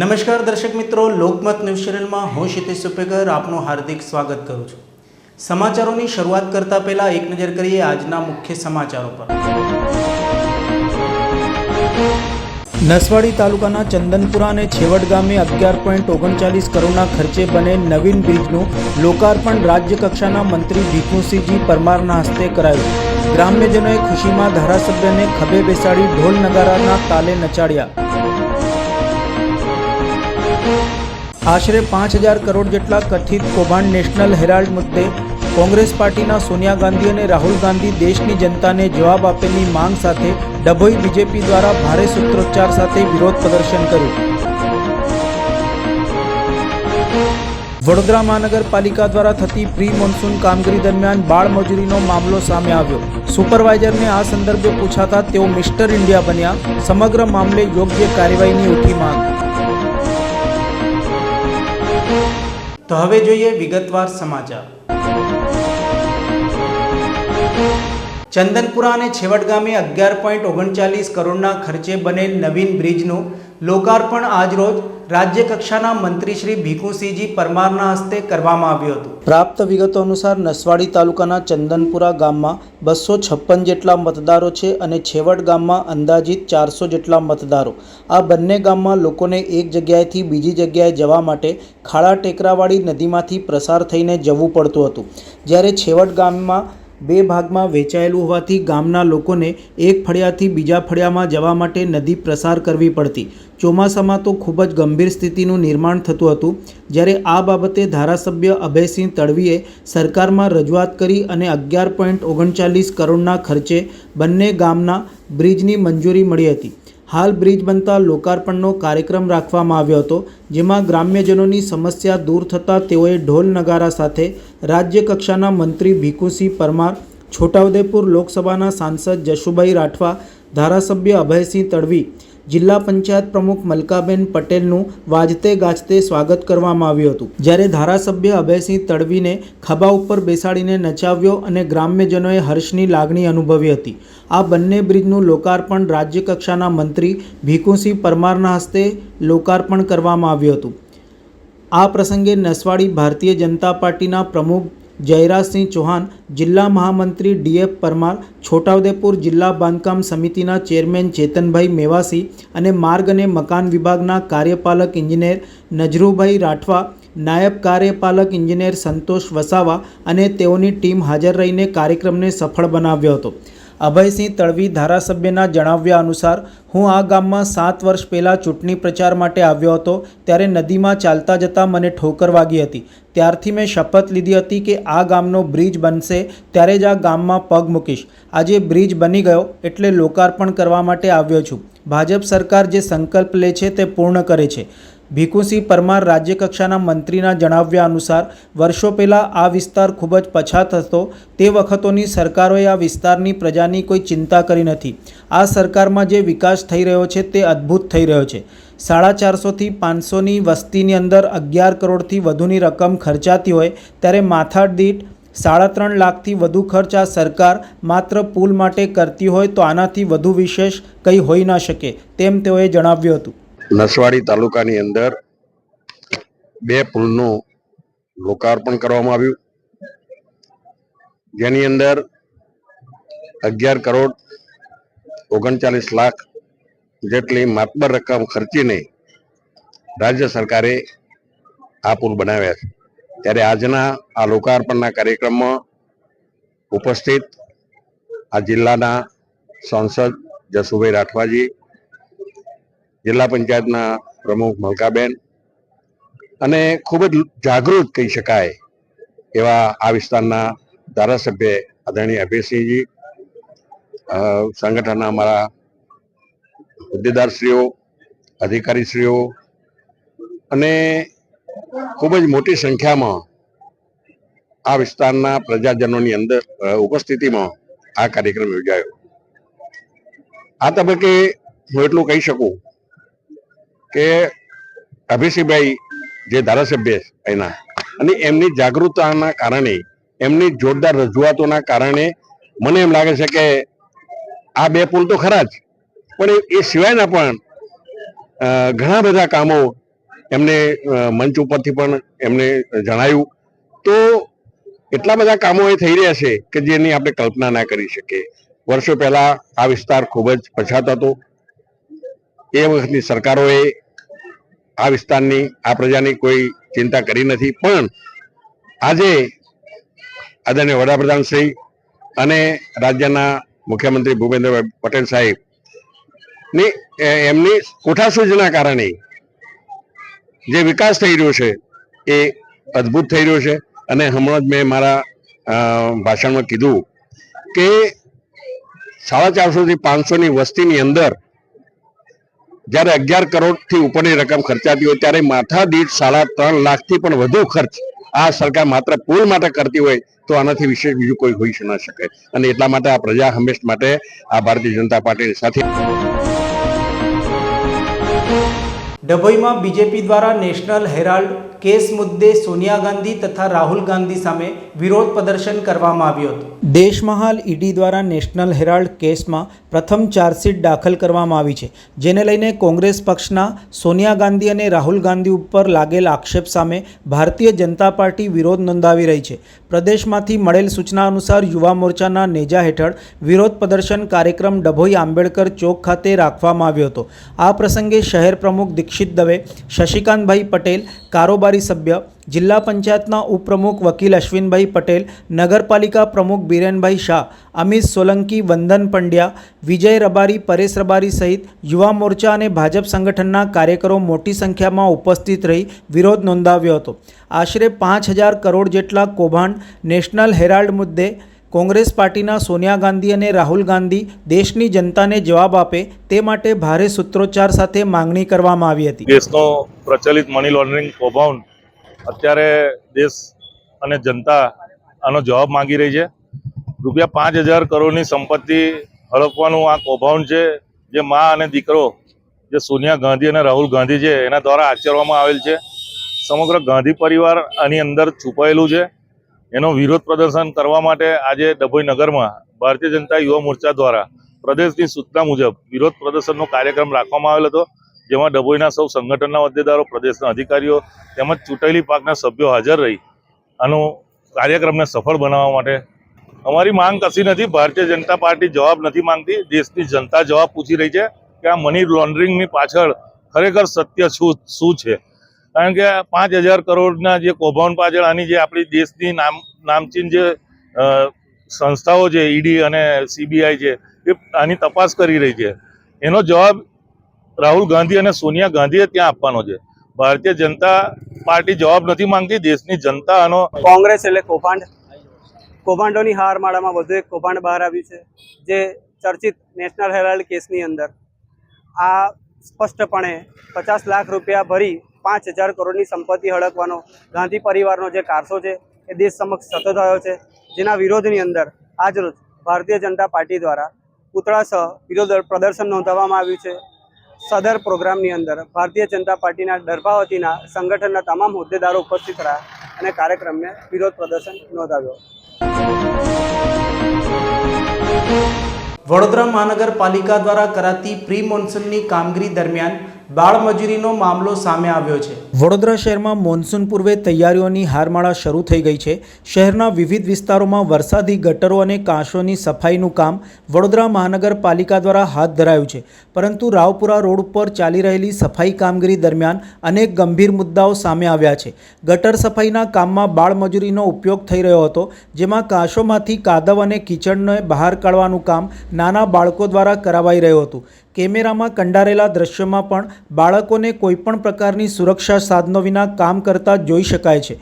નમસ્કાર દર્શક મિત્રો, લોકમત ન્યૂઝ ચેનલમાં હું ક્ષિતિશ સુપેકર આપનું હાર્દિક સ્વાગત કરું છું. સમાચારોની શરૂઆત કરતા પહેલા એક નજર કરીએ આજના મુખ્ય સમાચારો પર. નસવાડી તાલુકાના ચંદનપુરા અને છેવડ ગામે અગિયાર પોઈન્ટ ઓગણચાલીસ કરોડના ખર્ચે બને નવીન બ્રિજનું લોકાર્પણ રાજ્ય કક્ષાના મંત્રી ભીખુસિંહજી પરમારના હસ્તે કરાયું. ગ્રામ્યજનોએ ખુશીમાં ધારાસભ્યને ખભે બેસાડી ઢોલ નગારાના તાલે નચાડ્યા. આશરે પાંચ હજાર કરોડ જેટલા કથિત કૌભાંડ નેશનલ હેરાલ્ડ મુદ્દે કોંગ્રેસ પાર્ટીના સોનિયા ગાંધી અને રાહુલ ગાંધી દેશની જનતાને જવાબ આપેલી માંગ સાથે ડભોઈ બીજેપી દ્વારા ભારે સૂત્રોચ્ચાર સાથે વિરોધ પ્રદર્શન કર્યું. વડોદરા મહાનગરપાલિકા દ્વારા થતી પ્રી મોન્સૂન કામગીરી દરમિયાન બાળ મજૂરીનો મામલો સામે આવ્યો. સુપરવાઇઝરને આ સંદર્ભે પૂછાતા તેઓ મિસ્ટર ઇન્ડિયા બન્યા. સમગ્ર મામલે યોગ્ય કાર્યવાહીની ઉઠી માંગ. તો હવે જોઈએ વિગતવાર સમાચાર. ચંદનપુરા અને છેવટ ગામે અગિયાર પોઈન્ટ ઓગણચાલીસ કરોડના ખર્ચે બનેલ નવીન બ્રિજનું લોકાર્પણ આજરોજ રાજ્ય કક્ષાના મંત્રી શ્રી ભીખુસિંહજી પરમારના હસ્તે કરવામાં આવ્યું હતું. પ્રાપ્ત વિગતો અનુસાર નસવાડી તાલુકાના ચંદનપુરા ગામમાં બસો છપ્પન જેટલા મતદારો છે અને છેવટ ગામમાં અંદાજિત ચારસો જેટલા મતદારો. આ બંને ગામમાં લોકોને એક જગ્યાએથી બીજી જગ્યાએ જવા માટે ખાડા ટેકરાવાળી નદીમાંથી પ્રસાર થઈને જવું પડતું હતું. જ્યારે છેવટ ગામમાં બે ભાગમાં વહેંચાયેલું હોવાથી ગામના લોકોને એક ફળિયાથી બીજા ફળિયામાં જવા માટે નદી પ્રસાર કરવી પડતી. ચોમાસામાં તો ખૂબ જ ગંભીર સ્થિતિનું નિર્માણ થતું હતું. જ્યારે આ બાબતે ધારાસભ્ય અભયસિંહ તડવીએ સરકારમાં રજૂઆત કરી અને અગિયાર પોઈન્ટ ઓગણચાલીસ કરોડના ખર્ચે બંને ગામના બ્રિજની મંજૂરી મળી હતી. હાલ બ્રિજ બનતા લોકાર્પણનો કાર્યક્રમ રાખવામાં આવ્યો હતો, જેમાં ગ્રામ્યજનોની સમસ્યા દૂર થતાં તેઓએ ઢોલ નગારા સાથે રાજ્ય કક્ષાના મંત્રી ભીખુસિંહ પરમાર, છોટાઉદેપુર લોકસભાના સાંસદ જશુભાઈ રાઠવા, ધારાસભ્ય અભયસિંહ તડવી જિલ્લા પંચાયત પ્રમુખ મલકાબેન પટેલનું વાજતે ગાજતે સ્વાગત કરવામાં આવ્યું હતું. જ્યારે ધારાસભ્ય અભયસિંહ તડવીને ખભા ઉપર બેસાડીને નચાવ્યો અને ગ્રામ્યજનોએ હર્ષની લાગણી અનુભવી હતી. આ બંને બ્રિજનું લોકાર્પણ રાજ્ય કક્ષાના મંત્રી ભીખુસિંહ પરમારના હસ્તે લોકાર્પણ કરવામાં આવ્યું હતું. આ પ્રસંગે નસવાડી ભારતીય જનતા પાર્ટીના પ્રમુખ જયરાજસિંહ ચૌહાણ, જિલ્લા મહામંત્રી ડીએફ પરમાર, છોટાઉદેપુર જિલ્લા બાંધકામ સમિતિના ચેરમેન ચેતનભાઈ મેવાસી અને માર્ગ અને મકાન વિભાગના કાર્યપાલક ઇજનેર નજરુભાઈ રાઠવા, નાયબ કાર્યપાલક ઇજનેર સંતોષ વસાવા અને તેઓની ટીમ હાજર રહીને કાર્યક્રમને સફળ બનાવ્યો હતો. અભયસિંહ તળવી ધારાસભ્યના જણાવ્યા અનુસાર, હું આ ગામમાં સાત વર્ષ પહેલાં ચૂંટણી પ્રચાર માટે આવ્યો હતો, ત્યારે નદીમાં ચાલતા જતાં મને ઠોકર વાગી હતી. ત્યારથી મેં શપથ લીધી હતી કે આ ગામનો બ્રિજ બનશે, ત્યારે જ આ ગામમાં પગ મૂકીશ. આજે બ્રિજ બની ગયો એટલે લોકાર્પણ કરવા માટે આવ્યો છું. ભાજપ સરકાર જે સંકલ્પ લે છે તે પૂર્ણ કરે છે. ભીખુસિંહ પરમાર રાજ્યકક્ષાના મંત્રીના જણાવ્યા અનુસાર, વર્ષો પહેલાં આ વિસ્તાર ખૂબ જ પછાત હતો. તે વખતોની સરકારોએ આ વિસ્તારની પ્રજાની કોઈ ચિંતા કરી નથી. આ સરકારમાં જે વિકાસ થઈ રહ્યો છે તે અદ્ભુત થઈ રહ્યો છે. સાડા ચારસોથી પાંચસોની વસ્તીની અંદર અગિયાર કરોડથી વધુની રકમ ખર્ચાતી હોય ત્યારે માથા દીઠ સાડા ત્રણ લાખથી વધુ ખર્ચ આ સરકાર માત્ર પુલ માટે કરતી હોય તો આનાથી વધુ વિશેષ કંઈ હોઈ ન શકે, તેમ તેઓએ જણાવ્યું હતું. નસવાડી તાલુકાની અંદર બે પુલનું લોકાર્પણ કરવામાં આવ્યું. જેની અંદર અગિયાર કરોડ ઓગણચાલીસ લાખ જેટલી માતબર રકમ ખર્ચીને રાજ્ય સરકારે આ પુલ બનાવ્યા છે. ત્યારે આજના આ લોકાર્પણના કાર્યક્રમમાં ઉપસ્થિત આ જિલ્લાના સાંસદ જસુભાઈ રાઠવાજી જિલ્લા પંચાયતના પ્રમુખ મલકાબેન. અને ખૂબ જ જાગૃત કહી શકાય એવા આ વિસ્તારના ધારાસભ્ય આદરણીય અભયસિંહજી સંગઠનના અમારા હોદ્દેદારશ્રીઓ, અધિકારીશ્રીઓ અને ખૂબ જ મોટી સંખ્યામાં આ વિસ્તારના પ્રજાજનોની અંદર ઉપસ્થિતિમાં આ કાર્યક્રમ યોજાયો. આ તબક્કે હું એટલું કહી શકું કે અભિષેકભાઈ જે ધારાસભ્ય એના, અને એમની જાગૃતતાના કારણે, એમની જોરદાર રજૂઆતોના કારણે મને એમ લાગે છે કે આ બે પુલ તો ખરા જ, પણ એ સિવાયના પણ ઘણા બધા કામો એમને મંચ ઉપરથી પણ એમને જણાયું. તો એટલા બધા કામો એ થઈ રહ્યા છે કે જેની આપણે કલ્પના ના કરી શકીએ. વર્ષો પહેલા આ વિસ્તાર ખૂબ જ પછાત હતો. એ વખતની સરકારોએ આ વિસ્તારની, આ પ્રજાની કોઈ ચિંતા કરી નથી. પણ આજે આદરણીય વડાપ્રધાન શ્રી અને રાજ્યના મુખ્યમંત્રી ભૂપેન્દ્રભાઈ પટેલ સાહેબની એમની કોઠાસૂઝના કારણે જે વિકાસ થઈ રહ્યો છે, એ અદ્ભુત થઈ રહ્યો છે. અને હમણાં જ મેં મારા ભાષણમાં કીધું કે સાડા ચારસો થી પાંચસો ની વસ્તીની અંદર જ્યારે અગિયાર કરોડથી ઉપરની રકમ ખર્ચાતી હોય ત્યારે માથા દીઠ સાડા ત્રણ લાખથી પણ વધુ ખર્ચ આ સરકાર માત્ર પુલ માટે કરતી હોય તો આનાથી વિશેષ બીજું કોઈ હોઈ ન શકે. અને એટલા માટે આ પ્રજા હંમેશ માટે આ ભારતીય જનતા પાર્ટીની સાથે ડભોઈમાં બીજેપી દ્વારા નેશનલ હેરાલ્ડ કેસ મુદ્દે સોનિયા ગાંધી તથા રાહુલ ગાંધી સામે વિરોધ પ્રદર્શન કરવામાં આવ્યું હતું. દેશમાં હાલ ઈડી દ્વારા નેશનલ હેરાલ્ડ કેસમાં પ્રથમ ચાર્જશીટ દાખલ કરવામાં આવી છે, જેને લઈને કોંગ્રેસ પક્ષના સોનિયા ગાંધી અને રાહુલ ગાંધી ઉપર લાગેલ આક્ષેપ સામે ભારતીય જનતા પાર્ટી વિરોધ નોંધાવી રહી છે. પ્રદેશમાંથી મળેલ સૂચના અનુસાર યુવા મોરચાના નેજા હેઠળ વિરોધ પ્રદર્શન કાર્યક્રમ ડભોઈ આંબેડકર ચોક ખાતે રાખવામાં આવ્યો હતો. આ પ્રસંગે શહેર પ્રમુખ દીક્ષિત દવે, શશિકાંતભાઈ પટેલ, કારોબારી સભ્ય, જિલ્લા પંચાયતના ઉપપ્રમુખ વકીલ અશ્વિનભાઈ પટેલ, નગરપાલિકા પ્રમુખ બિરેનભાઈ શાહ, અમિત સોલંકી, વંદન પંડ્યા, વિજય રબારી, પરેશ રબારી સહિત યુવા મોરચા અને ભાજપ સંગઠનના કાર્યકરો મોટી સંખ્યામાં ઉપસ્થિત રહી વિરોધ નોંધાવ્યો હતો. આશરે પાંચ હજાર કરોડ જેટલા કૌભાંડ નેશનલ હેરાલ્ડ મુદ્દે કોંગ્રેસ પાર્ટીના સોનિયા ગાંધી અને રાહુલ ગાંધી દેશની જનતાને જવાબ આપે તે માટે ભારે સૂત્રોચ્ચાર સાથે માંગણી કરવામાં આવી હતી. દેશનો પ્રચલિત મની લોન્ડરિંગ કૌભાંડ અત્યારે દેશ અને જનતા આનો જવાબ માંગી રહી છે. રૂપિયા પાંચ હજાર કરોડની સંપત્તિ હડપવાનું આ કૌભાંડ છે, જે મા અને દીકરો, જે સોનિયા ગાંધી અને રાહુલ ગાંધી છે, એના દ્વારા આચરવામાં આવેલ છે. સમગ્ર ગાંધી પરિવાર આની અંદર છુપાયેલું છે. એનો વિરોધ પ્રદર્શન કરવા માટે આજે ડભોઈ નગરમાં ભારતીય જનતા યુવા મોરચા દ્વારા પ્રદેશની સૂચના મુજબ વિરોધ પ્રદર્શનનો કાર્યક્રમ રાખવામાં આવેલ હતો, જેમાં ડભોઈના સૌ સંગઠનના હોદ્દેદારો, પ્રદેશના અધિકારીઓ તેમજ ચૂંટાયેલી પાકના સભ્યો હાજર રહી. આનું કાર્યક્રમને સફળ બનાવવા માટે અમારી માંગ કશી નથી, ભારતીય જનતા પાર્ટી જવાબ નથી માંગતી, દેશની જનતા જવાબ પૂછી રહી છે કે આ મની લોન્ડરિંગની પાછળ ખરેખર સત્ય શું શું છે? કારણ કે પાંચ હજાર કરોડના જે કૌભાંડ પાછળ આની જે આપણી દેશની નામ, નામચીન જે સંસ્થાઓ છે, ઈડી અને સીબીઆઈ છે, એ આની તપાસ કરી રહી છે. એનો જવાબ રાહુલ ગાંધી અને સોનિયા ગાંધીએ ત્યાં આપવાનો છે. ભારતીય જનતા પાર્ટી જવાબ નથી માંગતી, દેશની જનતા આનો કોંગ્રેસ એટલે કૌભાંડ. કૌભાંડોની હારમાળામાં વધુ એક કૌભાંડ બહાર આવ્યું છે, જે ચર્ચિત નેશનલ હેરાલ્ડ કેસની અંદર. આ સ્પષ્ટપણે પચાસ લાખ રૂપિયા ભરી પાંચ હજાર કરોડની સંપત્તિ હડકવાનો ગાંધી પરિવારનો જે કારસો છે એ દેશ સમક્ષ સતત થયો છે, જેના વિરોધની અંદર આજરોજ ભારતીય જનતા પાર્ટી દ્વારા પૂતળા સહ વિરોધ પ્રદર્શન નોંધાવવામાં આવ્યું છે. સદર પ્રોગ્રામની અંદર ભારતીય જનતા પાર્ટીના દર્ભાવતીના સંગઠનના તમામ હોદ્દેદારો ઉપસ્થિત રહ્યા અને કાર્યક્રમને વિરોધ પ્રદર્શન નોંધાવ્યો. વડોદરા મહાનગરપાલિકા દ્વારા કરાતી પ્રી મોન્સૂનની કામગીરી દરમિયાન બાળમજૂરીનો મામલો સામે આવ્યો છે. વડોદરા શહેરમાં મોન્સૂન પૂર્વે તૈયારીઓની હારમાળા શરૂ થઈ ગઈ છે. શહેરના વિવિધ વિસ્તારોમાં વરસાદી ગટરો અને કાંસોની સફાઈનું કામ વડોદરા મહાનગરપાલિકા દ્વારા હાથ ધરાયું છે. પરંતુ રાવપુરા રોડ ઉપર ચાલી રહેલી સફાઈ કામગીરી દરમિયાન અનેક ગંભીર મુદ્દાઓ સામે આવ્યા છે. ગટર સફાઈના કામમાં બાળમજૂરીનો ઉપયોગ થઈ રહ્યો હતો, જેમાં કાંસોમાંથી કાદવ અને કિચડને બહાર કાઢવાનું કામ નાના બાળકો દ્વારા કરાવાઈ રહ્યું હતું. કેમેરામાં કંડારેલા દ્રશ્યમાં પણ બાળકોને કોઈપણ પ્રકારની સુરક્ષા સાધનો વિના કામ કરતા જોઈ શકાય છે.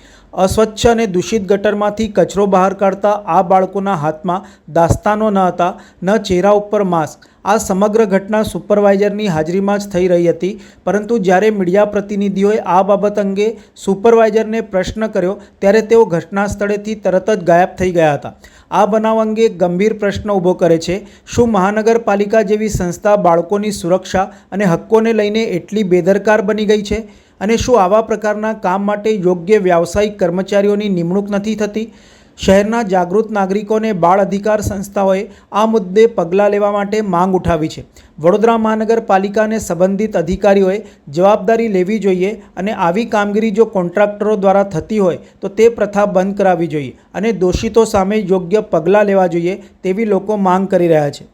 અસ્વચ્છ અને દૂષિત ગટરમાંથી કચરો બહાર કાઢતા આ બાળકોના હાથમાં દાસ્તાનો ન હતા, ન ચહેરા ઉપર માસ્ક આ સમગ્ર ઘટના સુપરવાઇઝરની હાજરીમાં જ થઈ રહી હતી. પરંતુ જ્યારે મીડિયા પ્રતિનિધિઓએ આ બાબત અંગે સુપરવાઇઝરને પ્રશ્ન કર્યો, ત્યારે તેઓ ઘટના સ્થળેથી તરત જ ગાયબ થઈ ગયા હતા. આ બનાવ અંગે ગંભીર પ્રશ્ન ઊભો કરે છે. શું મહાનગરપાલિકા જેવી સંસ્થા બાળકોની સુરક્ષા અને હક્કોને લઈને એટલી બેદરકાર બની ગઈ છે? અને શું આવા પ્રકારના કામ માટે યોગ્ય વ્યાવસાયિક કર્મચારીઓની નિમણૂક નથી થતી? શહેરના જાગૃત નાગરિકોને બાળ અધિકાર સંસ્થાઓએ આ મુદ્દે પગલાં લેવા માટે માંગ ઉઠાવી છે. વડોદરા મહાનગરપાલિકાને સંબંધિત અધિકારીઓએ જવાબદારી લેવી જોઈએ અને આવી કામગીરી જો કોન્ટ્રાક્ટરો દ્વારા થતી હોય તો તે પ્રથા બંધ કરાવવી જોઈએ અને દોષિતો સામે યોગ્ય પગલાં લેવા જોઈએ તેવી લોકો માંગ કરી રહ્યા છે.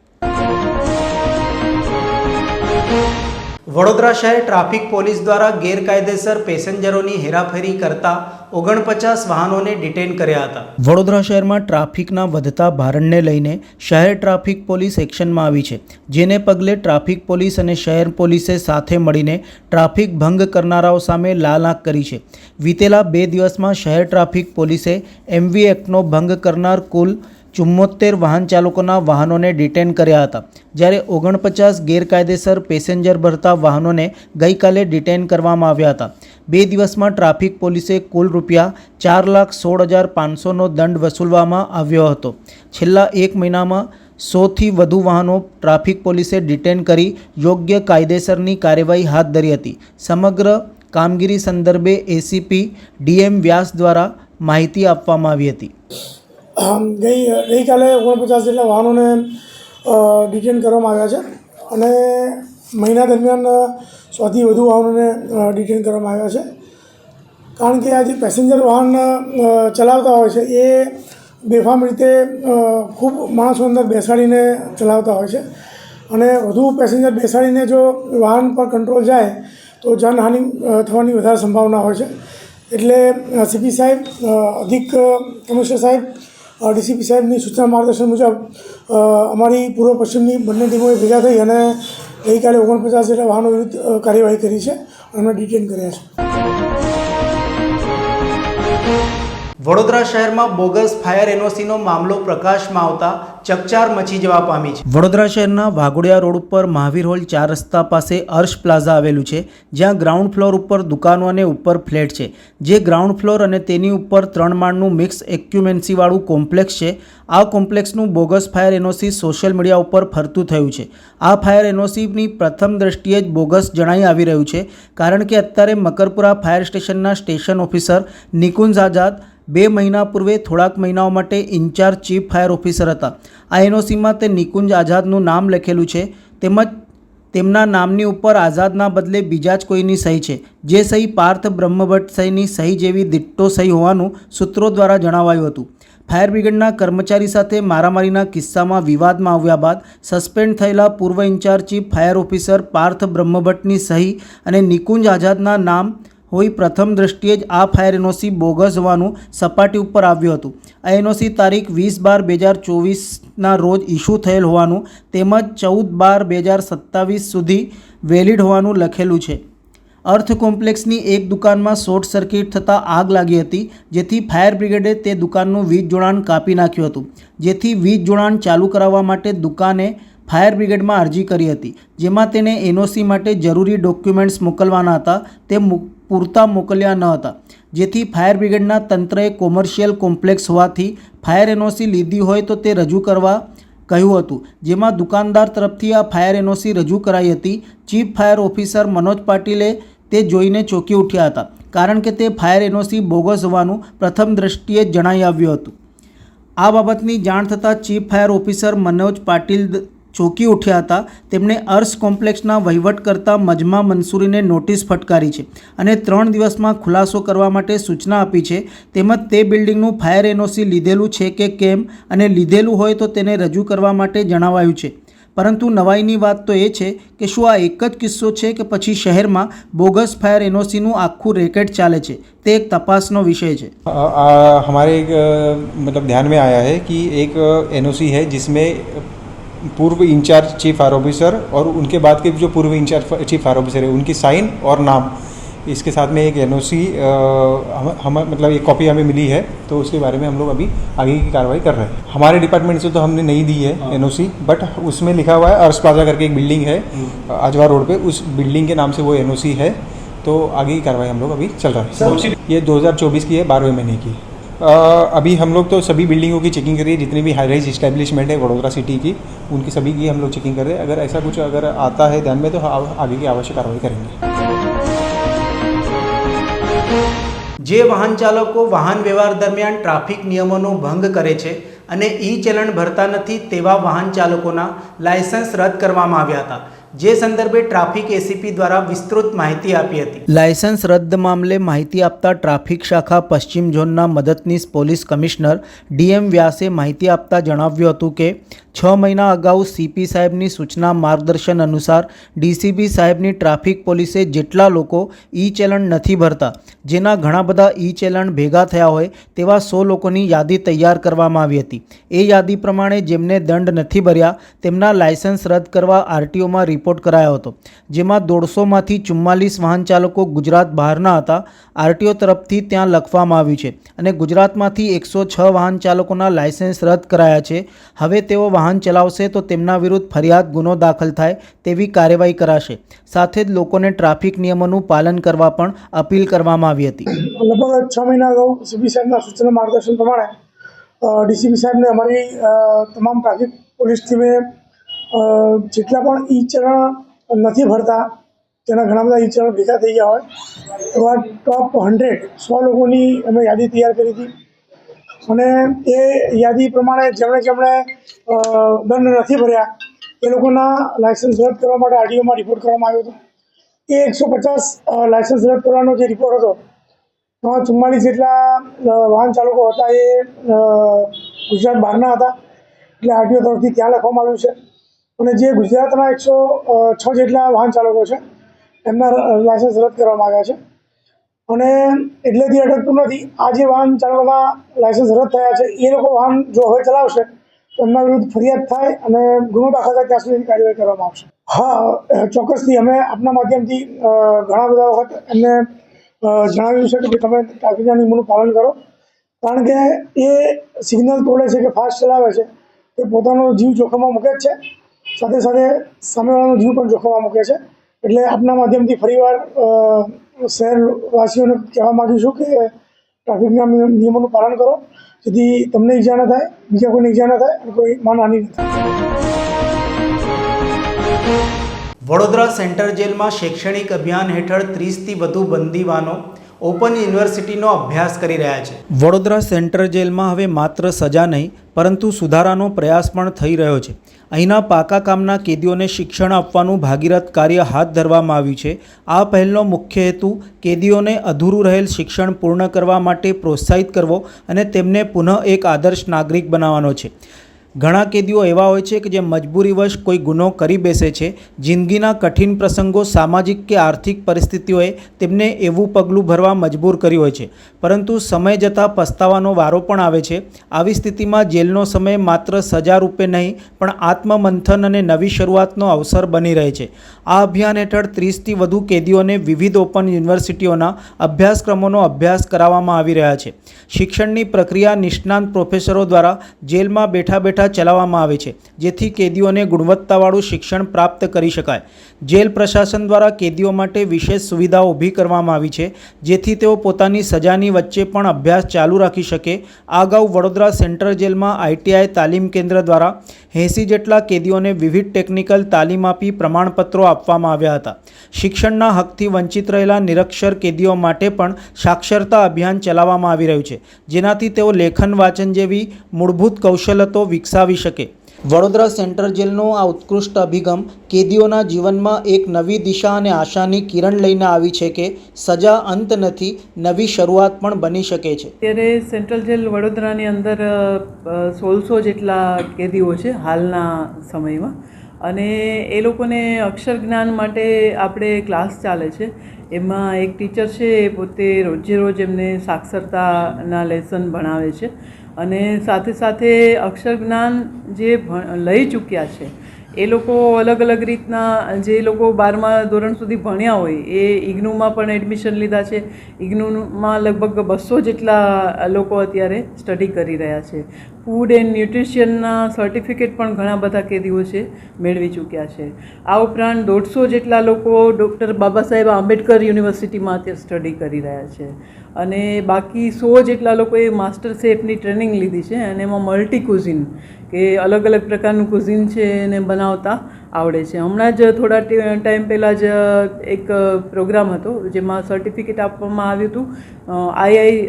વડોદરા શહેર ટ્રાફિક પોલીસ દ્વારા ગેરકાયદેસર પેસેન્જરોની હેરાફેરી કરતા ઓગણપચાસ વાહનોને ડિટેન કર્યા હતા. વડોદરા શહેરમાં ટ્રાફિકના વધતા ભારણને લઈને શહેર ટ્રાફિક પોલીસ એક્શનમાં આવી છે, જેને પગલે ટ્રાફિક પોલીસ અને શહેર પોલીસે સાથે મળીને ટ્રાફિક ભંગ કરનારાઓ સામે લાલ આંખ કરી છે. વીતેલા બે દિવસમાં શહેર ટ્રાફિક પોલીસે એમવી એક્ટનો ભંગ કરનાર કુલ ચુમ્મોતેર વાહન ચાલકોના વાહનોને ડિટેન કર્યા હતા. જ્યારે ઓગણપચાસ ગેરકાયદેસર પેસેન્જર ભરતા વાહનોને ગઈકાલે ડિટેન કરવામાં આવ્યા હતા. બે દિવસમાં ટ્રાફિક પોલીસે કુલ રૂપિયા ચાર લાખ સોળ હજાર પાંચસોનો દંડ વસૂલવામાં આવ્યો હતો. છેલ્લા એક મહિનામાં સોથી વધુ વાહનો ટ્રાફિક પોલીસે ડિટેન કરી યોગ્ય કાયદેસરની કાર્યવાહી હાથ ધરી હતી. સમગ્ર કામગીરી સંદર્ભે એસીપી ડીએમ વ્યાસ દ્વારા માહિતી આપવામાં આવી હતી. ગઈ, ગઈકાલે ઓગણપચાસ જેટલા વાહનોને ડિટેન કરવામાં આવ્યા છે. અને મહિના દરમિયાન સૌથી વધુ વાહનોને ડિટેન કરવામાં આવ્યા છે. કારણ કે આ જે પેસેન્જર વાહન ચલાવતા હોય છે, એ બેફામ રીતે ખૂબ માણસો અંદર બેસાડીને ચલાવતા હોય છે. અને વધુ પેસેન્જર બેસાડીને જો વાહન પર કંટ્રોલ જાય, તો જાનહાનિ થવાની વધારે સંભાવના હોય છે. એટલે સીપી સાહેબ અધિક કમિશનર સાહેબ ડીસીપી સાહેબની સૂચના માર્ગદર્શન મુજબ અમારી પૂર્વ પશ્ચિમની બંને ટીમોએ ભેગા થઈ અને ગઈકાલે ઓગણપચાસ જેટલા વાહનો વિરુદ્ધ કાર્યવાહી કરી છે અને ડિટેન કર્યા છે. વડોદરા શહેરમાં બોગસ ફાયર એનઓસીનો મામલો પ્રકાશમાં આવતા ચકચાર મચી જવા પામી છે. વડોદરા શહેરના વાઘોડિયા રોડ ઉપર મહાવીર હોલ ચાર રસ્તા પાસે અર્શ પ્લાઝા આવેલું છે, જ્યાં ગ્રાઉન્ડ ફ્લોર ઉપર દુકાનો અને ઉપર ફ્લેટ છે. જે ગ્રાઉન્ડ ફ્લોર અને તેની ઉપર ત્રણ માળનું મિક્સ એક્યુમેન્સીવાળું કોમ્પ્લેક્સ છે. આ કોમ્પ્લેક્સનું bogus fire NOC social media ઉપર ફરતું થયું છે. આ ફાયર એનઓસીની પ્રથમ દ્રષ્ટિએ જ બોગસ જણાઈ આવી રહ્યું છે, કારણ કે અત્યારે મકરપુરા ફાયર સ્ટેશનના સ્ટેશન ઓફિસર નિકુંજ આઝાદ બે મહિના પૂર્વે થોડાક મહિનાઓ માટે ઇન્ચાર્જ ચીફ ફાયર ઓફિસર હતા. આ એનઓસીમાં તે નિકુંજ આઝાદનું નામ લખેલું છે. તેમજ તેમના નામની ઉપર આઝાદના બદલે બીજા જ કોઈની સહી છે. જે સહી પાર્થ બ્રહ્મભટ્ટ સહીની સહી જેવી દિટ્ટો સહી હોવાનું સૂત્રો દ્વારા જણાવાયું હતું. ફાયર બ્રિગેડના કર્મચારી સાથે મારામારીના કિસ્સામાં વિવાદમાં આવ્યા બાદ સસ્પેન્ડ થયેલા પૂર્વ in-charge chief fire officer Parth બ્રહ્મભટ્ટની સહી અને નિકુંજ આઝાદના નામ હોઈ પ્રથમ દ્રષ્ટિએ જ આ ફાયર એનઓસી બોગસ હોવાનું સપાટી ઉપર આવ્યું હતું. આ એનઓસી તારીખ વીસ બાર બે હજાર ચોવીસના રોજ ઇસ્યુ થયેલ હોવાનું તેમજ ચૌદ બાર બે હજાર સત્તાવીસ સુધી વેલિડ હોવાનું લખેલું છે. અર્થ કોમ્પ્લેક્સની એક દુકાનમાં શોર્ટ સર્કિટ થતાં આગ લાગી હતી, જેથી ફાયર બ્રિગેડે તે દુકાનનું વીજ જોડાણ કાપી નાખ્યું હતું. જેથી વીજ જોડાણ ચાલુ કરાવવા માટે દુકાને ફાયર બ્રિગેડમાં અરજી કરી હતી, જેમાં તેને એનઓસી માટે જરૂરી ડોક્યુમેન્ટ્સ મોકલવાના હતા. તે પૂરતા મોકલ્યા ન હતા. જેથી ફાયર બ્રિગેડના તંત્રએ કોમર્શિયલ કોમ્પ્લેક્સ હોવાથી ફાયર એનઓસી લીધી હોય તો તે રજૂ કરવા કહ્યું હતું. જેમાં દુકાનદાર તરફથી આ ફાયર એનઓસી રજૂ કરાઈ હતી. ચીફ ફાયર ઓફિસર મનોજ પાટીલે તે જોઈને ચોંકી ઉઠ્યા હતા, કારણ કે તે ફાયર એનઓસી બોગસ હોવાનું પ્રથમ દ્રષ્ટિએ જણાઈ આવ્યું હતું. આ બાબતની જાણ થતાં chief fire officer Manoj Patil ચોંકી ઉઠ્યા હતા તેમણે અર્શ કોમ્પ્લેક્સના વહીવટ કરતા મજમા મંસૂરીને નોટિસ ફટકારી છે અને ત્રણ દિવસમાં ખુલાસો કરવા માટે સૂચના આપી છે તેમજ તે બિલ્ડિંગનું ફાયર એનઓસી લીધેલું છે કે કેમ અને લીધેલું હોય તો તેને રજૂ કરવા માટે જણાવાયું છે પરંતુ નવાઈની વાત તો એ છે કે શું આ એક જ કિસ્સો છે કે પછી શહેરમાં બોગસ ફાયર એનઓસીનું આખું રેકેટ ચાલે છે તે એક તપાસનો વિષય છે आ, आ, हमारे एक अ, मतलब ध्यान में आया है कि एक एन है जिसमें पूर्व इंचार्ज चीफ फायर ऑफिसर और उनके बाद के जो पूर्व इंचार्ज चीफ फायर ऑफिसर है उनकी साइन और नाम। इसके साथ में एक एनओसी हम, हम मतलब एक कॉपी हमें मिली है तो उसके बारे में हम लोग अभी आगे की कार्रवाई कर रहे हैं। हमारे डिपार्टमेंट से तो हमने नहीं दी है एनओसी बट उसमें लिखा हुआ है अर्स प्लाजा करके एक बिल्डिंग है आजवा रोड पे उस बिल्डिंग के नाम से वो एनओसी है तो आगे की कार्रवाई हम लोग अभी चल रहा है। ये 2024 की है बारहवें महीने की। अभी हम लोग तो सभी बिल्डिंगों की चेकिंग कर रही है जितनी भी हाई राइज इस्टेब्लिशमेंट है वडोदरा सिटी की उनकी सभी की हम लोग चेकिंग कर रहे हैं अगर ऐसा कुछ अगर आता है ध्यान में तो आ- आगे की आवश्यक कार्रवाई करेंगे જે વાહન ચાલકો વાહન વ્યવહાર દરમિયાન ટ્રાફિક નિયમોનો ભંગ કરે છે અને ઈ ચલણ ભરતા નથી તેવા વાહન ચાલકોના લાયસન્સ રદ કરવામાં આવ્યા હતા જે સંદર્ભે ટ્રાફિક એસીપી દ્વારા વિસ્તૃત માહિતી આપી હતી. લાયસન્સ રદ મામલે માહિતી આપતા ટ્રાફિક શાખા પશ્ચિમ ઝોનના મદદનીશ પોલીસ કમિશનર ડીએમ વ્યાસે માહિતી આપતા જણાવ્યું હતું કે, છ મહિના અગાઉ સીપી સાહેબની સૂચના માર્ગદર્શન અનુસાર ડીસીપી સાહેબની ટ્રાફિક પોલીસે જેટલા લોકો ઈ ચલણ નથી ભરતા, જેના ઘણા બધા ઈ ચલણ ભેગા થયા હોય તેવા સો લોકોની યાદી તૈયાર કરવામાં આવી હતી. એ યાદી પ્રમાણે જેમને દંડ નથી ભર્યા, તેમના લાયસન્સ રદ કરવા આરટીઓમાં રિપોર્ટ કરાયો હતો. જેમાં દોઢસોમાંથી ચુમ્માલીસ વાહન ચાલકો ગુજરાત બહારના હતા. આરટીઓ તરફથી ત્યાં લખવામાં આવ્યું છે અને ગુજરાતમાંથી એકસો છ વાહન ચાલકોના લાયસન્સ રદ કરાયા છે. હવે તેઓ વાહન ચલાવશે તો તેમના વિરુદ્ધ ફરિયાદ ગુનો દાખલ થાય તેવી કાર્યવાહી કરાશે. સાથે જ લોકોને ટ્રાફિક નિયમોનું પાલન કરવા પણ અપીલ કરવામાં આવી હતી. લગભગ છ મહિના અગાઉ સીબી સાહેબના સૂચના માર્ગદર્શન પ્રમાણે ડીસીબી સાહેબને અમારી તમામ ટ્રાફિક પોલીસ ટીમે જેટલા પણ ઈ ચલણ નથી ભરતા, તેના ઘણા બધા ઈ ચલણ ભેગા થઈ ગયા હોય. એવા ટોપ હંડ્રેડ સો લોકોની અમે યાદી તૈયાર કરી હતી. અને એ યાદી પ્રમાણે જેમણે જેમણે દંડ નથી ભર્યા, એ લોકોના લાયસન્સ રદ કરવા માટે આરટીઓમાં રિપોર્ટ કરવામાં આવ્યો હતો. એ એકસો પચાસ લાયસન્સ રદ કરવાનો જે રિપોર્ટ હતો, એમાં ચુમ્માલીસ જેટલા વાહન ચાલકો હતા એ ગુજરાત બહારના હતા. એટલે આરટીઓ તરફથી ત્યાં લખવામાં આવ્યું છે. અને જે ગુજરાતના એકસો છ જેટલા વાહન ચાલકો છે, એમના લાયસન્સ રદ કરવામાં આવ્યા છે. અને એટલેથી અટકતું નથી. આ જે વાહન ચાલકોના લાયસન્સ રદ થયા છે, એ લોકો વાહન જો હવે ચલાવશે, તો એમના વિરુદ્ધ ફરિયાદ થાય અને ગુનો દાખલ થાય, ત્યાં સુધીની કાર્યવાહી કરવામાં આવશે. હા ચોક્કસથી અમે આપના માધ્યમથી ઘણા બધા વખત એમને જણાવ્યું છે કે તમે ટ્રાફિકના નિયમોનું પાલન કરો. કારણ કે એ સિગ્નલ તોડે છે કે ફાસ્ટ ચલાવે છે એ પોતાનો જીવ જોખમમાં મૂકે જ છે. સાથે સાથે સામેવાળાનો જીવ પણ જોખમમાં મૂકે છે. એટલે આપના માધ્યમથી ફરીવાર શહેરવાસીઓને કહેવા માગું છું કે ટ્રાફિકના નિયમોનું પાલન કરો. જેથી તમને ઈજા ન થાય, બીજા કોઈને ઈજા ન થાય કોઈ માનહાનિ ન થાય. વડોદરા સેન્ટર જેલમાં શૈક્ષણિક અભિયાન હેઠળ ત્રીસથી વધુ બંદીવાનો ઓપન યુનિવર્સિટીનો અભ્યાસ કરી રહ્યા છે. વડોદરા સેન્ટ્રલ જેલમાં હવે માત્ર સજા નહીં, પરંતુ સુધારાનો પ્રયાસ પણ થઈ રહ્યો છે. અહીંના પાકા કામના કેદીઓને શિક્ષણ આપવાનું ભાગીરથ કાર્ય હાથ ધરવામાં આવ્યું છે. આ પહેલનો મુખ્ય હેતુ કેદીઓને અધૂરું રહેલ શિક્ષણ પૂર્ણ કરવા માટે પ્રોત્સાહિત કરવો અને તેમને પુનઃ એક આદર્શ નાગરિક બનાવવાનો છે. ઘણા કેદીઓ એવા હોય છે કે જે મજબૂરીવશ કોઈ ગુનો કરી બેસે છે. જિંદગીના કઠિન પ્રસંગો, સામાજિક કે આર્થિક પરિસ્થિતિઓએ તેમને એવું પગલું ભરવા મજબૂર કર્યું હોય છે. પરંતુ સમય જતાં પસ્તાવાનો વારો પણ આવે છે. આવી સ્થિતિમાં જેલનો સમય માત્ર સજા રૂપે નહીં, પણ આત્મમંથન અને નવી શરૂઆતનો અવસર બની રહે છે. આ અભિયાન હેઠળ ત્રીસથી વધુ કેદીઓને વિવિધ ઓપન યુનિવર્સિટીઓના અભ્યાસક્રમોનો અભ્યાસ કરાવવામાં આવી રહ્યા છે. શિક્ષણની પ્રક્રિયા નિષ્ણાંત પ્રોફેસરો દ્વારા જેલમાં બેઠા બેઠા ચલાવવામાં આવે છે, જેથી કેદીઓને ગુણવત્તાવાળું શિક્ષણ પ્રાપ્ત કરી શકાય. જેલ પ્રશાસન દ્વારા કેદીઓ માટે વિશેષ સુવિધાઓ ઊભી કરવામાં આવી છે, જેથી તેઓ પોતાની સજાની વચ્ચે પણ અભ્યાસ ચાલુ રાખી શકે. આ અગાઉ વડોદરા સેન્ટ્રલ જેલમાં આઈટીઆઈ તાલીમ કેન્દ્ર દ્વારા એંસી જેટલા કેદીઓને વિવિધ ટેકનિકલ તાલીમ આપી પ્રમાણપત્રો આપવામાં આવ્યા હતા. શિક્ષણના હકથી વંચિત રહેલા નિરક્ષર કેદીઓ માટે પણ સાક્ષરતા અભિયાન ચલાવવામાં આવી રહ્યું છે, જેનાથી તેઓ લેખન વાંચન જેવી મૂળભૂત કૌશલતો વિકસાવી શકે. વડોદરા સેન્ટ્રલ જેલનો આ ઉત્કૃષ્ટ અભિગમ કેદીઓના જીવનમાં એક નવી દિશા અને આશાની કિરણ લઈને આવી છે કે સજા અંત નથી, નવી શરૂઆત પણ બની શકે છે. અત્યારે સેન્ટ્રલ જેલ વડોદરાની અંદર સોળસો જેટલા કેદીઓ છે હાલના સમયમાં. અને એ લોકોને અક્ષર જ્ઞાન માટે આપણે ક્લાસ ચાલે છે. એમાં એક ટીચર છે, એ પોતે રોજે રોજ એમને સાક્ષરતાના લેસન ભણાવે છે. અને સાથે સાથે અક્ષર જ્ઞાન જે લઈ ચૂક્યા છે, એ લોકો અલગ અલગ રીતના જે લોકો બારમા ધોરણ સુધી ભણ્યા હોય, એ ઇગ્નુમાં પણ એડમિશન લીધા છે. ઇગ્નુમાં લગભગ બસો જેટલા લોકો અત્યારે સ્ટડી કરી રહ્યા છે. ફૂડ એન્ડ ન્યુટ્રિશનના સર્ટિફિકેટ પણ ઘણા બધા કેદીઓ છે, મેળવી ચૂક્યા છે. આ ઉપરાંત દોઢસો જેટલા લોકો ડૉક્ટર બાબા સાહેબ આંબેડકર યુનિવર્સિટીમાં અત્યારે સ્ટડી કરી રહ્યા છે. અને બાકી સો જેટલા લોકોએ માસ્ટર શેફની ટ્રેનિંગ લીધી છે અને એમાં મલ્ટી કુઝિન કે અલગ અલગ પ્રકારનું કુઝિન છે એને બનાવતા આવડે છે. હમણાં જ થોડા ટાઈમ પહેલાં જ એક પ્રોગ્રામ હતો જેમાં સર્ટિફિકેટ આપવામાં આવ્યું હતું આઈઆઈ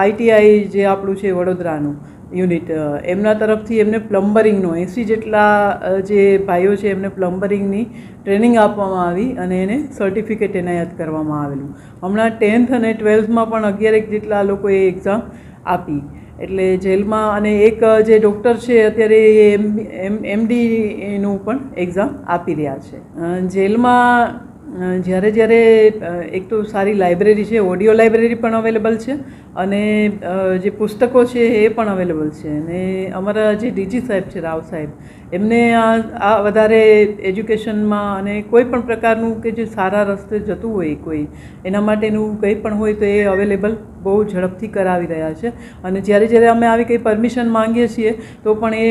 આઈટીઆઈ જે આપણું છે વડોદરાનું. યુનિટ. એમના તરફથી એમને પ્લમ્બરિંગનો, એંસી જેટલા જે ભાઈઓ છે એમને પ્લમ્બરિંગની ટ્રેનિંગ આપવામાં આવી અને એને સર્ટિફિકેટ એનાયત કરવામાં આવેલું. હમણાં ટેન્થ અને ટ્વેલ્થમાં પણ અગિયારેક જેટલા લોકોએ એક્ઝામ આપી. એટલે જેલમાં અને એક જે ડૉક્ટર છે અત્યારે એ એમ એમ એમડીનું પણ એક્ઝામ આપી રહ્યા છે. જેલમાં જ્યારે જ્યારે એક તો સારી લાઇબ્રેરી છે, ઓડિયો લાઇબ્રેરી પણ અવેલેબલ છે અને જે પુસ્તકો છે એ પણ અવેલેબલ છે. અને અમારા જે ડીજી સાહેબ છે, રાવ સાહેબ એમને આ વધારે એજ્યુકેશનમાં અને કોઈ પણ પ્રકારનું કે જે સારા રસ્તે જતું હોય કોઈ, એના માટેનું કંઈ પણ હોય તો એ અવેલેબલ બહુ ઝડપથી કરાવી રહ્યા છે. અને જ્યારે જ્યારે અમે આવી કંઈ પરમિશન માંગીએ છીએ, તો પણ એ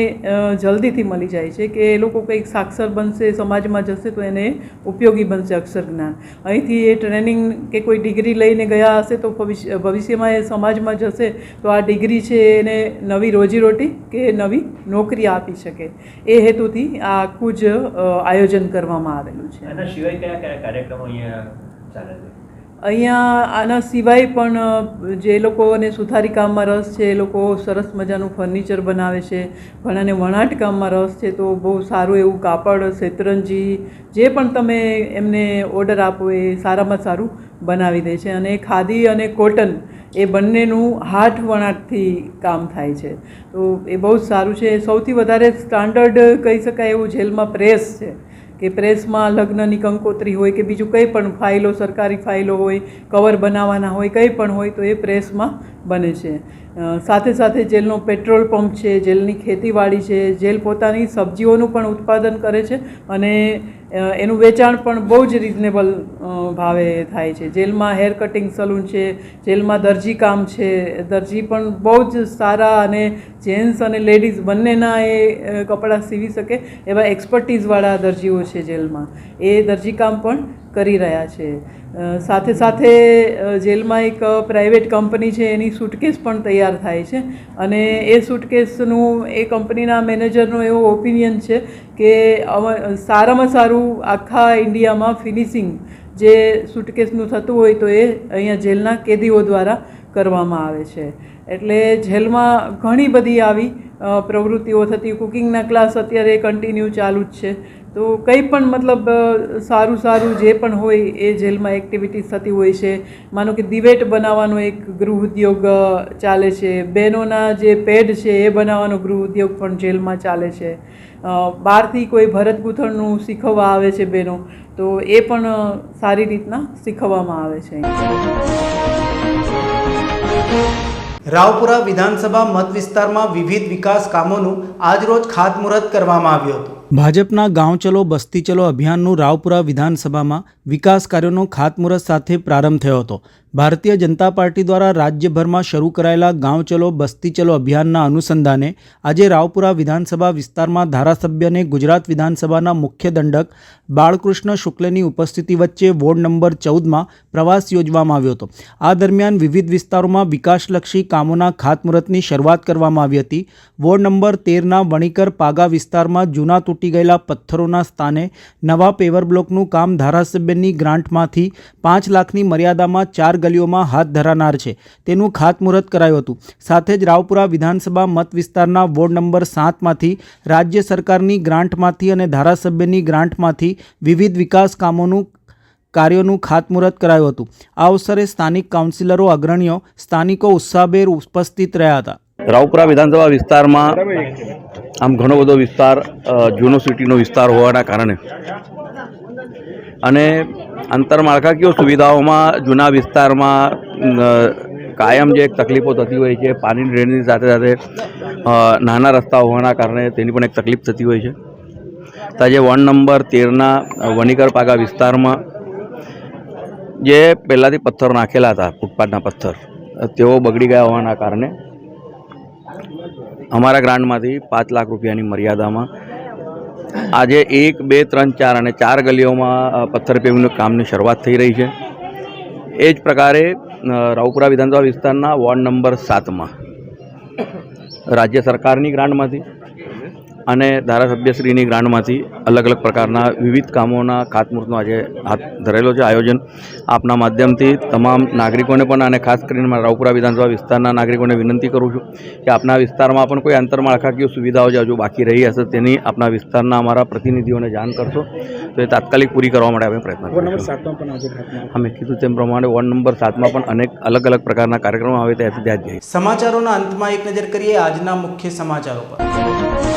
જલ્દીથી મળી જાય છે કે એ લોકો કંઈક સાક્ષર બનશે, સમાજમાં જશે, તો એને ઉપયોગી બનશે અક્ષર જ્ઞાન. અહીંથી એ ટ્રેનિંગ કે કોઈ ડિગ્રી લઈને ગયા હશે, તો ભવિષ્ય, ભવિષ્યમાં એ સમાજમાં જશે, તો આ ડિગ્રી છે એને નવી રોજીરોટી કે નવી નોકરી આપી શકે. એ હેતુથી આ આખું જ આયોજન કરવામાં આવેલું છે. એના સિવાય કયા કયા કાર્યક્રમો અહીંયા ચાલે છે? અહીંયા આના સિવાય પણ જે લોકોને સુથારી કામમાં રસ છે એ લોકો સરસ મજાનું ફર્નિચર બનાવે છે ઘણાને વણાટ કામમાં રસ છે તો બહુ સારું એવું કાપડ શેતરંજી જે પણ તમે એમને ઓર્ડર આપો એ સારામાં સારું બનાવી દે છે અને ખાદી અને કોટન એ બંનેનું હાથ વણાટથી કામ થાય છે. તો એ બહુ જ સારું છે. સૌથી વધારે સ્ટાન્ડર્ડ કહી શકાય એવું જેલમાં પ્રેસ છે કે પ્રેસમાં લગ્નની કંકોત્રી હોય કે બીજું કંઈ પણ ફાઇલો, સરકારી ફાઇલો હોય, કવર બનાવવાના હોય, કંઈ પણ હોય તો એ પ્રેસમાં બને છે. સાથે સાથે જેલનો પેટ્રોલ પંપ છે, જેલની ખેતીવાડી છે, જેલ પોતાની સબ્જીઓનું પણ ઉત્પાદન કરે છે અને એનું વેચાણ પણ બહુ જ રિઝનેબલ ભાવે થાય છે. જેલમાં હેર કટિંગ સલૂન છે, જેલમાં દરજી કામ છે, દરજી પણ બહુ જ સારા અને જેન્ટ્સ અને લેડીઝ બંનેના એ કપડાં સીવી શકે એવા એક્સપર્ટીઝવાળા દરજીઓ છે જેલમાં. એ દરજીકામ પણ કરી રહ્યા છે. સાથે સાથે જેલમાં એક પ્રાઇવેટ કંપની છે, એની સુટકેસ પણ તૈયાર થાય છે. અને એ સુટકેસનું એ કંપનીના મેનેજરનો એવો ઓપિનિયન છે કે સારામાં સારું આખા ઇન્ડિયામાં ફિનિશિંગ જે સુટકેસનું થતું હોય તો એ અહીંયા જેલના કેદીઓ દ્વારા કરવામાં આવે છે. એટલે જેલમાં ઘણી બધી આવી પ્રવૃત્તિઓ થતી કુકિંગના ક્લાસ અત્યારે કન્ટિન્યુ ચાલુ જ છે. તો કંઈ પણ મતલબ સારું સારું જે પણ હોય એ જેલમાં એક્ટિવિટીઝ થતી હોય છે. માનો કે દિવેટ બનાવવાનો એક ગૃહ ઉદ્યોગ ચાલે છે. બહેનોના જે પેડ છે એ બનાવવાનો ગૃહ ઉદ્યોગ પણ જેલમાં ચાલે છે. બહારથી કોઈ ભરત ગૂંથણનું શીખવવા આવે છે બહેનો, તો એ પણ સારી રીતના શીખવવામાં આવે છે રાવપુરા વિધાનસભા મત વિસ્તારમાં વિવિધ વિકાસ કામોનું આજરોજ ખાતમુહૂર્ત કરવામાં આવ્યું હતું. ભાજપના ગાંવ ચલો બસ્તી ચલો અભિયાનનું રાવપુરા વિધાનસભામાં વિકાસ કાર્યોનો ખાતમુહૂર્ત સાથે પ્રારંભ થયો હતો. ભારતીય જનતા પાર્ટી દ્વારા રાજ્યભરમાં શરૂ કરાયેલા ગાંવ ચલો બસ્તી ચલો અભિયાનના અનુસંધાને આજે રાવપુરા વિધાનસભા વિસ્તારમાં ધારાસભ્યને ગુજરાત વિધાનસભાના મુખ્ય દંડક બાળકૃષ્ણ શુક્લની ઉપસ્થિતિ વચ્ચે વોર્ડ નંબર ચૌદમાં પ્રવાસ યોજવામાં આવ્યો હતો. આ દરમિયાન વિવિધ વિસ્તારોમાં વિકાસલક્ષી કામોના ખાતમુહૂર્તની શરૂઆત કરવામાં આવી હતી. વોર્ડ નંબર તેરના વણીકર પાગા વિસ્તારમાં જૂના તૂટી ગયેલા પથ્થરોના સ્થાને નવા પેવર બ્લોકનું કામ ધારાસભ્યની ગ્રાન્ટમાંથી પાંચ લાખની મર્યાદામાં ચાર ગલીઓમાં હાથ ધરાનાર છે. તેનું ખાતમુહૂર્ત કરાયું હતું. સાથે જ રાવપુરા વિધાનસભા મત વિસ્તારના વોર્ડ નંબર સાતમાંથી રાજ્ય સરકારની ગ્રાન્ટમાંથી અને ધારાસભ્યની ગ્રાન્ટમાંથી વિવિધ વિકાસ કામોનું, કાર્યોનું ખાતમુહૂર્ત કરાયું હતું. આ અવસરે સ્થાનિક કાઉન્સિલરો, અગ્રણીઓ, સ્થાનિકો ઉત્સાહભેર ઉપસ્થિત રહ્યા હતા. રાવપુરા વિધાનસભા વિસ્તારમાં આમ ઘણો બધો વિસ્તાર જૂનો સિટીનો વિસ્તાર હોવાના કારણે. અને આંતરમાળખાકીય સુવિધાઓમાં જૂના વિસ્તારમાં કાયમ જે તકલીફો થતી હોય છે પાણી ડ્રેનની સાથે સાથે નાના રસ્તા હોવાના કારણે તેની પણ એક તકલીફ થતી હોય છે. તાજે વોર્ડ નંબર તેરના વણીકર વિસ્તારમાં જે પહેલાંથી પથ્થર નાખેલા હતા, ફૂટપાથના પથ્થર, તેઓ બગડી ગયા હોવાના કારણે અમારા ગ્રાન્ટમાંથી પાંચ લાખ રૂપિયાની મર્યાદામાં આજે એક, બે, ત્રણ, ચાર અને ચાર ગલીઓમાં પથ્થર પેવિંગનું કામની શરૂઆત થઈ રહી છે. એ જ પ્રકારે રાવપુરા વિધાનસભા વિસ્તારના વોર્ડ નંબર સાતમાં રાજ્ય સરકારની ગ્રાન્ટમાંથી અને ધારાસભ્યશ્રીની ગ્રાન્ટમાંથી અલગ અલગ પ્રકારના વિવિધ કામોના ખાતમુહૂર્તનો આજે હાથ ધરેલો છે આયોજન. આપના માધ્યમથી તમામ નાગરિકોને પણ અને ખાસ કરીને મારા રાવપુરા વિધાનસભા વિસ્તારના નાગરિકોને વિનંતી કરું છું કે આપના વિસ્તારમાં પણ કોઈ આંતરમાળખાકીય સુવિધાઓ જે હજુ બાકી રહી હશે તેની આપના વિસ્તારના અમારા પ્રતિનિધિઓને જાણ કરશો. તો એ તાત્કાલિક પૂરી કરવા માટે આપણે પ્રયત્ન કરીશું. અમે કીધું તેમ પ્રમાણે વોર્ડ નંબર સાતમાં પણ અનેક અલગ અલગ પ્રકારના કાર્યક્રમો આવે ત્યાંથી ત્યાં જ જાય. સમાચારોના અંતમાં એક નજર કરીએ આજના મુખ્ય સમાચારો પર.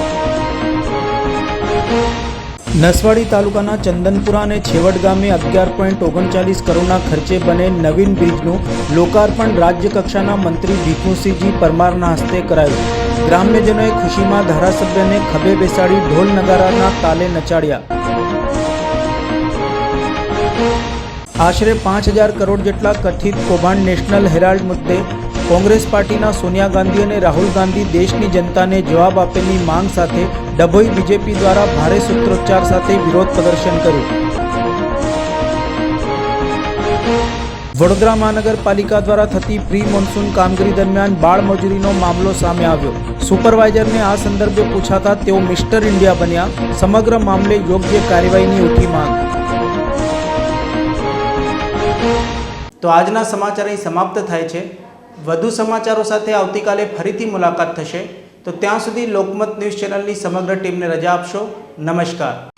નસવાડી તાલુકાના ચંદનપુરા અને છેવટ ગામે અગિયાર પોઈન્ટ ઓગણચાલીસ કરોડના ખર્ચે બને નવીન બ્રિજનું લોકાર્પણ રાજ્ય કક્ષાના મંત્રી ભીખુસિંહજી પરમારના હસ્તે કરાયું. ગ્રામ્યજનોએ ખુશીમાં ધારાસભ્યને ખભે બેસાડી ઢોલ નગારાના તાલે નચાડ્યા. આશરે પાંચ હજાર કરોડ જેટલા કથિત કૌભાંડ નેશનલ હેરાલ્ડ મુદ્દે કોંગ્રેસ પાર્ટીના સોનિયા ગાંધી અને રાહુલ ગાંધી દેશની જનતાને જવાબ આપેલી માંગ સાથે ડભોઈ બીજેપી દ્વારા ભારે સૂત્રોચ્ચાર સાથે વિરોધ પ્રદર્શન કર્યું. વડોદરા મહાનગરપાલિકા દ્વારા થતી પ્રી મોન્સૂન કામગીરી દરમિયાન બાળ મજૂરીનો મામલો સામે આવ્યો. સુપરવાઇઝરને આ સંદર્ભે પૂછાતા તેઓ મિસ્ટર ઇન્ડિયા બન્યા. સમગ્ર મામલે યોગ્ય કાર્યવાહીની ઉઠી માંગ. તો આજના સમાચાર અહીં સમાપ્ત થાય છે. વધુ સમાચારો સાથે આવતીકાલે ફરીથી મુલાકાત થશે. તો ત્યાં સુધી લોકમત ન્યૂઝ ચેનલની સમગ્ર ટીમને રજા આપશો. નમસ્કાર.